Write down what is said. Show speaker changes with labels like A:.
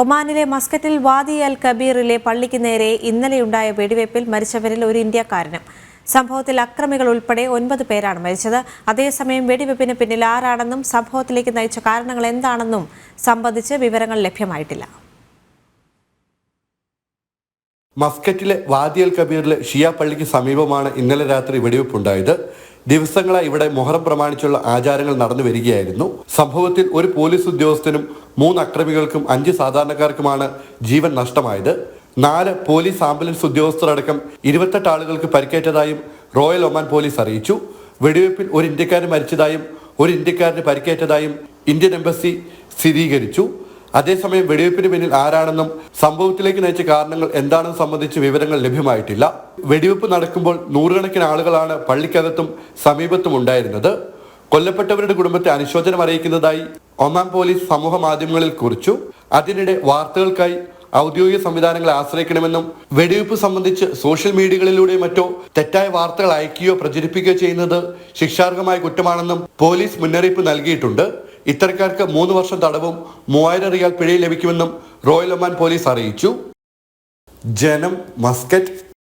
A: ഒമാനിലെ മസ്കറ്റിൽ വാദി അൽ കബീറിലെ പള്ളിക്ക് നേരെ ഇന്നലെയുണ്ടായ വെടിവയ്പിൽ മരിച്ചവരിൽ ഒരു ഇന്ത്യക്കാരനും. സംഭവത്തിൽ അക്രമികൾ ഉൾപ്പെടെ ഒൻപത് പേരാണ് മരിച്ചത്. അതേസമയം വെടിവയ്പ്പിന് പിന്നിൽ ആരാണെന്നും സംഭവത്തിലേക്ക് നയിച്ച കാരണങ്ങൾ എന്താണെന്നും സംബന്ധിച്ച് വിവരങ്ങൾ ലഭ്യമായിട്ടില്ല.
B: മസ്കറ്റിലെ വാദിയൽ കബീറിലെ ഷിയ പള്ളിക്ക് സമീപമാണ് ഇന്നലെ രാത്രി വെടിവെപ്പുണ്ടായത്. ദിവസങ്ങളായി ഇവിടെ മൊഹറം പ്രമാണിച്ചുള്ള ആചാരങ്ങൾ നടന്നു വരികയായിരുന്നു. സംഭവത്തിൽ ഒരു പോലീസ് ഉദ്യോഗസ്ഥനും മൂന്ന് അക്രമികൾക്കും അഞ്ച് സാധാരണക്കാർക്കുമാണ് ജീവൻ നഷ്ടമായത്. നാല് പോലീസ് ആംബുലൻസ് ഉദ്യോഗസ്ഥരടക്കം ഇരുപത്തെട്ട് ആളുകൾക്ക് പരിക്കേറ്റതായും റോയൽ ഒമാൻ പോലീസ് അറിയിച്ചു. വെടിവെപ്പിൽ ഒരു ഇന്ത്യക്കാരൻ മരിച്ചതായും ഒരു ഇന്ത്യക്കാരന് പരിക്കേറ്റതായും ഇന്ത്യൻ എംബസി സ്ഥിരീകരിച്ചു. അതേസമയം വെടിവെപ്പിന് പിന്നിൽ ആരാണെന്നും സംഭവത്തിലേക്ക് നയിച്ച കാരണങ്ങൾ എന്താണെന്ന് സംബന്ധിച്ച് വിവരങ്ങൾ ലഭ്യമായിട്ടില്ല. വെടിവെപ്പ് നടക്കുമ്പോൾ നൂറുകണക്കിന് ആളുകളാണ് പള്ളിക്കകത്തും സമീപത്തും ഉണ്ടായിരുന്നത്. കൊല്ലപ്പെട്ടവരുടെ കുടുംബത്തെ അനുശോചനം അറിയിക്കുന്നതായി ഒന്നാം പോലീസ് സമൂഹ മാധ്യമങ്ങളിൽ കുറിച്ചു. അതിനിടെ വാർത്തകൾക്കായി ഔദ്യോഗിക സംവിധാനങ്ങളെ ആശ്രയിക്കണമെന്നും വെടിവെപ്പ് സംബന്ധിച്ച് സോഷ്യൽ മീഡിയകളിലൂടെ മറ്റോ തെറ്റായ വാർത്തകൾ അയക്കുകയോ പ്രചരിപ്പിക്കുകയോ ചെയ്യുന്നത് ശിക്ഷാർഹമായ കുറ്റമാണെന്നും പോലീസ് മുന്നറിയിപ്പ് നൽകിയിട്ടുണ്ട്. ഇത്തരക്കാർക്ക് മൂന്ന് വർഷം തടവും മൂവായിരം റിയാൽ പിഴയും ലഭിക്കുമെന്നും റോയൽ ഒമാൻ പോലീസ് അറിയിച്ചു. ജനം മസ്കറ്റ്